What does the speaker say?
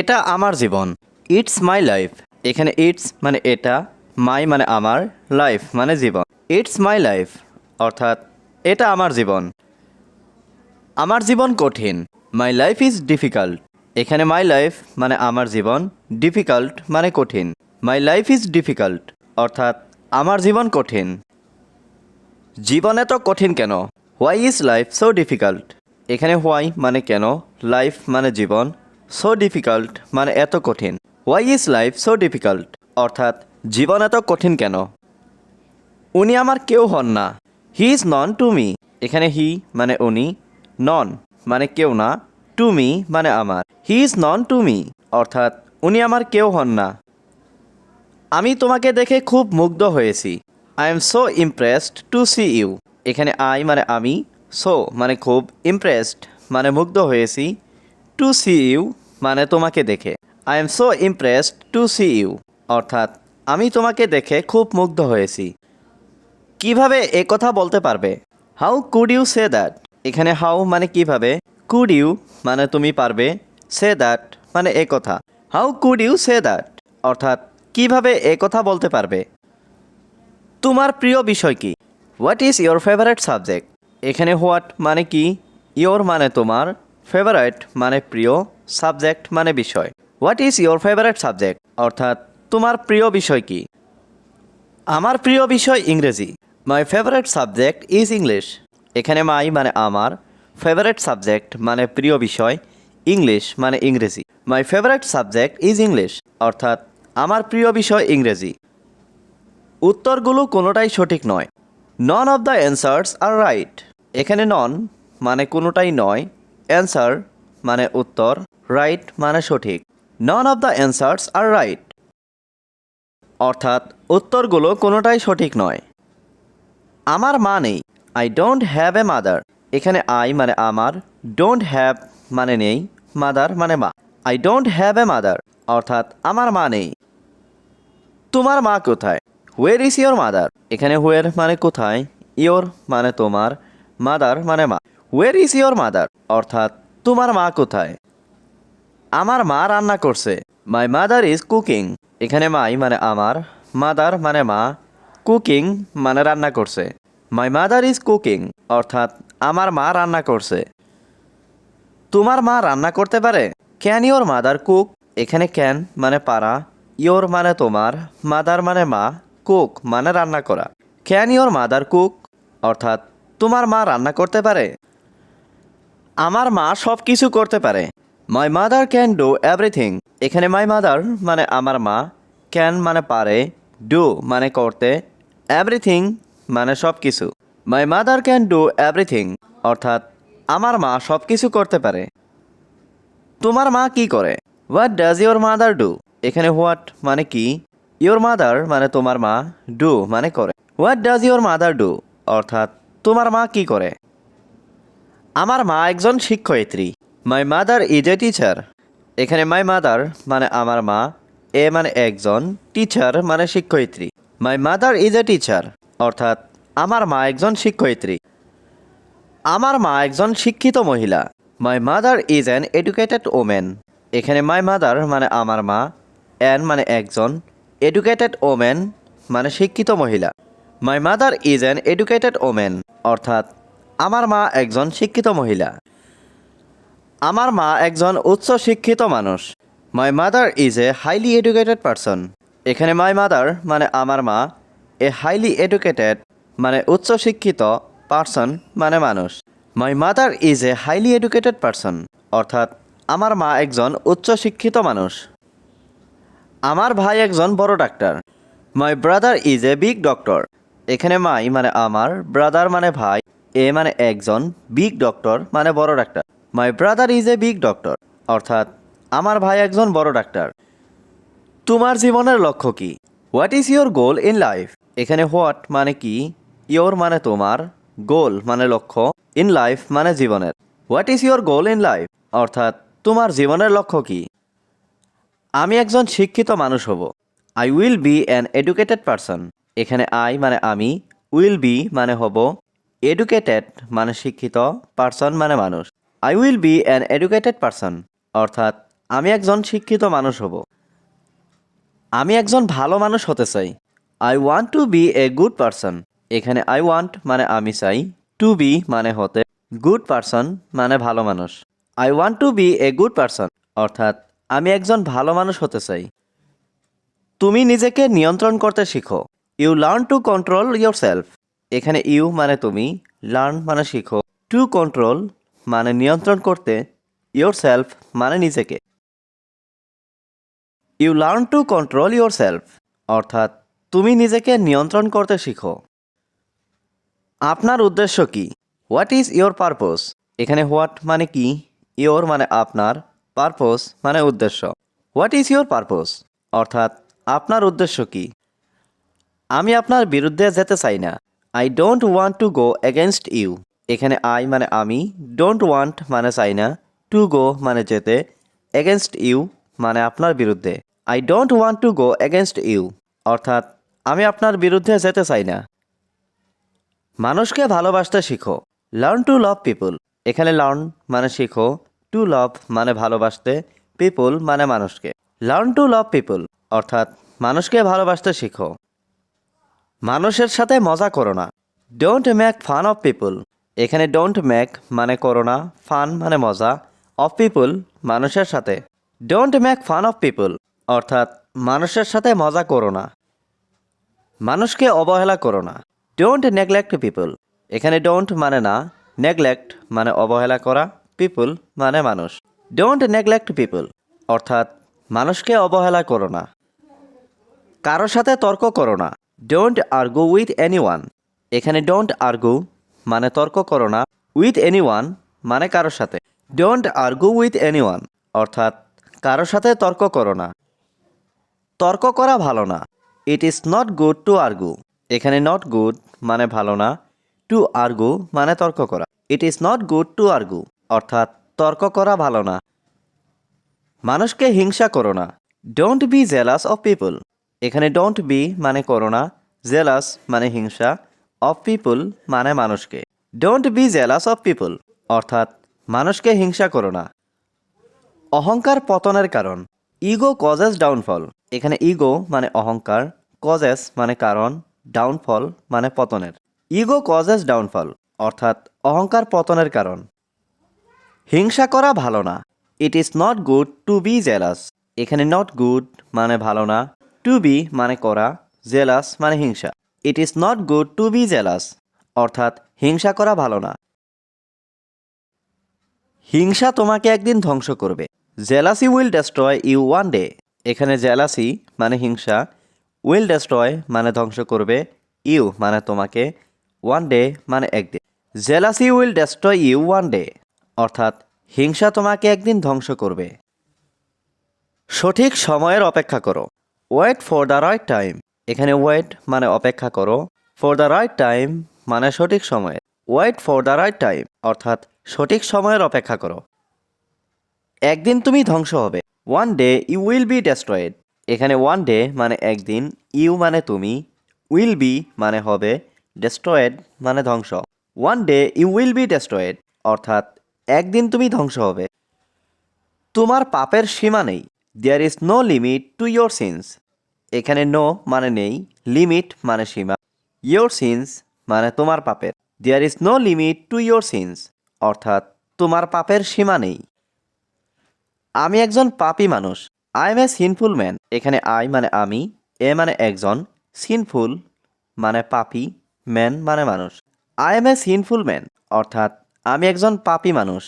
এটা আমার জীবন। ইটস মাই লাইফ এখানে ইটস মানে এটা মাই মানে আমার লাইফ মানে জীবন। ইটস মাই লাইফ অর্থাৎ, এটা আমার জীবন। আমার জীবন কঠিন। মাই লাইফ ইজ ডিফিকাল্ট এখানে মাই লাইফ মানে আমার জীবন ডিফিকাল্ট মানে কঠিন। মাই লাইফ ইজ ডিফিকাল্ট অর্থাৎ, আমার জীবন কঠিন। জীবন এত কঠিন কেন? Why is life so difficult এখানে হোয়াই মানে কেন? লাইফ মানে জীবন। সো ডিফিকাল্ট মানে এত কঠিন। Why is life so difficult অর্থাৎ, জীবন এত কঠিন কেন? উনি আমার কেউ হন না। He is none to me এখানে হি মানে উনি নন মানে কেউ না টু মি মানে আমার। He is none to me অর্থাৎ, উনি আমার কেউ হন না। আমি তোমাকে দেখে খুব মুগ্ধ হয়েছি। I am so impressed to see you এখানে আই মানে আমি সো মানে খুব ইমপ্রেসড মানে মুগ্ধ হয়েছি। টু সি ইউ মানে তোমাকে দেখে। I am so impressed to see you অর্থাৎ, আমি তোমাকে দেখে খুব মুগ্ধ হয়েছি। কীভাবে এ কথা বলতে পারবে? How could you say that এখানে হাউ মানে কীভাবে? কুড ইউ মানে তুমি পারবে সে দ্যাট মানে এ কথা। How could you say that অর্থাৎ, কীভাবে এ কথা বলতে পারবে? তোমার প্রিয় বিষয় কি? What is your favourite subject এখানে হোয়াট মানে কি? ইয়োর মানে তোমার। ফেভারেট মানে প্রিয় সাবজেক্ট মানে বিষয়। What is your favourite subject অর্থাৎ, তোমার প্রিয় বিষয় কি? আমার প্রিয় বিষয় ইংরেজি। My favourite subject is English এখানে মাই মানে আমার ফেভারেট সাবজেক্ট মানে প্রিয় বিষয় ইংলিশ মানে ইংরেজি। My favourite subject is English অর্থাৎ, আমার প্রিয় বিষয় ইংরেজি। উত্তরগুলো কোনোটাই সঠিক নয়। None of the answers are right এখানে নন মানে কোনোটাই নয়। অ্যান্সার মানে উত্তর রাইট মানে সঠিক। None of the answers are right অর্থাৎ উত্তরগুলো কোনোটাই সঠিক নয়। আমার মা নেই। I don't have a mother এখানে আই মানে আমার ডোন্ট হ্যাভ মানে নেই মাদার মানে মা। I don't have a mother অর্থাৎ আমার মা নেই। তোমার মা কোথায়? হোয়ের ইজ ইয়োর মাদার এখানে হোয়ের মানে কোথায়? ইয়োর মানে তোমার মাদার মানে মা। হোয়ের ইজ ইয়োর মাদার অর্থাৎ, তোমার মা কোথায়? আমার মা রান্না করছে। মাই মাদার ইজ কুকিং এখানে মাই মানে আমার মাদার মানে মা কুকিং মানে রান্না করছে মাই মাদার ইজ কুকিং অর্থাৎ, আমার মা রান্না করছে তোমার মা রান্না করতে পারে? ক্যান ইয়োর মাদার কুক এখানে ক্যান মানে পারা ইয়োর মানে তোমার মাদার মানে মা কুক মানে রান্না করা ক্যান ইয়োর মাদার কুক অর্থাৎ, তোমার মা রান্না করতে পারে আমার মা সব কিছু করতে পারে। My mother can do everything এখানে মাই মাদার মানে আমার মা ক্যান মানে পারে ডু মানে করতে এভরিথিং মানে সব কিছু my mother can do everything অর্থাৎ আমার মা সব কিছু করতে পারে। তোমার মা কি করে? What does your mother do এখানে হোয়াট মানে কি? ইয়োর মাদার মানে তোমার মা ডু মানে করে। What does your mother do অর্থাৎ তোমার মা কি করে? আমার মা একজন শিক্ষয়িত্রী। My mother is a teacher এখানে মাই মাদার মানে আমার মা, এ মানে একজন টিচার মানে শিক্ষয়িত্রী। My mother is a teacher অর্থাৎ আমার মা একজন শিক্ষয়িত্রী। আমার মা একজন শিক্ষিত মহিলা। My mother is an educated women এখানে মাই মাদার মানে আমার মা অ্যান মানে একজন এডুকেটেড ওমেন মানে শিক্ষিত মহিলা। My mother is an educated women অর্থাৎ আমার মা একজন শিক্ষিত মহিলা। আমার মা একজন উচ্চ শিক্ষিত মানুষ। My mother is a highly educated person এখানে মাই মাদার মানে আমার মা এ হাইলি এডুকেটেড মানে উচ্চ শিক্ষিত পারসন মানে মানুষ। My mother is a highly educated person অর্থাৎ আমার মা একজন উচ্চ শিক্ষিত মানুষ। আমার ভাই একজন বড় doctor my brother is a big doctor এখানে মাই মানে আমার ব্রাদার মানে ভাই। এ মানে একজন বিগ ডক্টর মানে বড় doctor my brother is a big doctor অর্থাৎ আমার ভাই একজন বড় ডাক্তার তোমার জীবনের লক্ষ্য কি? What is your goal in life এখানে হোয়াট মানে কি? ইয়োর মানে তোমার গোল মানে লক্ষ্য ইন লাইফ মানে জীবনের। What is your goal in life অর্থাৎ তোমার জীবনের লক্ষ্য কি? আমি একজন শিক্ষিত মানুষ হব। I will be an educated person এখানে আই মানে আমি উইল বি মানে হব। এডুকেটেড মানে শিক্ষিত পারসন মানে মানুষ। I will be an educated person অর্থাৎ আমি একজন শিক্ষিত মানুষ হব। আমি একজন ভালো মানুষ হতে চাই। I want to be a good person এখানে আই ওয়ান্ট মানে আমি চাই। টু বি মানে হতে গুড পারসন মানে ভালো মানুষ। I want to be a good person অর্থাৎ আমি একজন ভালো মানুষ হতে চাই। তুমি নিজেকে নিয়ন্ত্রণ করতে শিখো। You learn to control yourself এখানে ইউ মানে তুমি, লার্ন মানে শিখো। টু কন্ট্রোল মানে নিয়ন্ত্রণ করতে ইয়োর সেলফ মানে নিজেকে। You learn to control yourself অর্থাৎ তুমি নিজেকে নিয়ন্ত্রণ করতে শিখো। আপনার উদ্দেশ্য কি? হোয়াট ইজ ইয়োর পারপোজ এখানে হোয়াট মানে কি? ইয়োর মানে আপনার পারপোজ মানে উদ্দেশ্য। হোয়াট ইজ ইয়োর পারপোজ অর্থাৎ আপনার উদ্দেশ্য কি? আমি আপনার বিরুদ্ধে যেতে চাই না। I don't want to go against you এখানে আই মানে আমি ডোন্ট ওয়ান্ট মানে চাই না টু গো মানে যেতে এগেনস্ট ইউ মানে আপনার বিরুদ্ধে। I don't want to go against you অর্থাৎ আমি আপনার বিরুদ্ধে যেতে চাই না। মানুষকে ভালোবাসতে শিখো। লার্ন টু লাভ পিপল এখানে লার্ন মানে শিখো টু লাভ মানে ভালোবাসতে পিপল মানে মানুষকে। লার্ন টু লাভ পিপল অর্থাৎ মানুষকে ভালোবাসতে শিখো। মানুষের সাথে মজা করো না। Don't make fun of people এখানে ডোন্ট মেক মানে করো না ফান মানে মজা অফ পিপল মানুষের সাথে। Don't make fun of people অর্থাৎ মানুষের সাথে মজা করো না। মানুষকে অবহেলা করো না। ডোন্ট নেগলেক্ট পিপল এখানে ডোন্ট মানে না নেগলেক্ট মানে অবহেলা করা পিপল মানে মানুষ। ডোন্ট নেগলেক্ট পিপল অর্থাৎ মানুষকে অবহেলা করো না। কারোর সাথে তর্ক করো না। Don't argue with any one এখানে ডোন্ট আর্গু মানে তর্ক করো না। উইথ এনি ওয়ান মানে কারোর সাথে। Don't argue with any one অর্থাৎ কারোর সাথে তর্ক করো না। তর্ক করা ভালো না। It is not good to argue এখানে নট গুড মানে ভালো না। টু আর্গু মানে তর্ক করা। It is not good to argue অর্থাৎ তর্ক করা ভালো না। মানুষকে হিংসা করো না। Don't be jealous of people এখানে ডোন্ট বি মানে করো না জেলাস মানে হিংসা অফ পিপল মানে মানুষকে। Don't be jealous of people অর্থাৎ মানুষকে হিংসা করো না। অহংকার পতনের কারণ ইগো কজেস ডাউনফল এখানে ইগো মানে অহংকার কজেস মানে কারণ ডাউনফল মানে পতনের। ইগো কজেস ডাউনফল অর্থাৎ অহংকার পতনের কারণ। হিংসা করা ভালো না it is not good to be jealous এখানে নট গুড মানে ভালো না টু বি মানে করা জেলাস মানে হিংসা। It is not good to be jealous অর্থাৎ হিংসা করা ভালো না। হিংসা তোমাকে একদিন ধ্বংস করবে। Jealousy will destroy you one day এখানে জেলাসি মানে হিংসা উইল ডেস্ট্রয় মানে ধ্বংস করবে ইউ মানে তোমাকে ওয়ান ডে মানে একদিন। Jealousy will destroy you one day অর্থাৎ হিংসা তোমাকে একদিন ধ্বংস করবে। সঠিক সময়ের অপেক্ষা করো। Wait for the right time এখানে ওয়েট মানে অপেক্ষা করো। ফর দ্য রাইট টাইম মানে সঠিক সময়ে wait for the right time অর্থাৎ সঠিক সময়ের অপেক্ষা করো। একদিন তুমি ধ্বংস হবে। One day you will be destroyed এখানে ওয়ান ডে মানে একদিন ইউ মানে তুমি উইল বি মানে হবে ডেস্ট্রয়েড মানে ধ্বংস। One day you will be destroyed অর্থাৎ একদিন তুমি ধ্বংস হবে। তোমার পাপের সীমা নেই। There is no limit to your sins এখানে নো মানে নেই লিমিট মানে সীমা। ইয়োর সিনস মানে তোমার পাপের। There is no limit to your sins অর্থাৎ তোমার পাপের সীমা নেই। আমি একজন পাপী মানুষ। I am a sinful man এখানে আই মানে আমি এ মানে একজন সিনফুল মানে পাপী ম্যান মানে মানুষ। I am a sinful man অর্থাৎ আমি একজন পাপী মানুষ।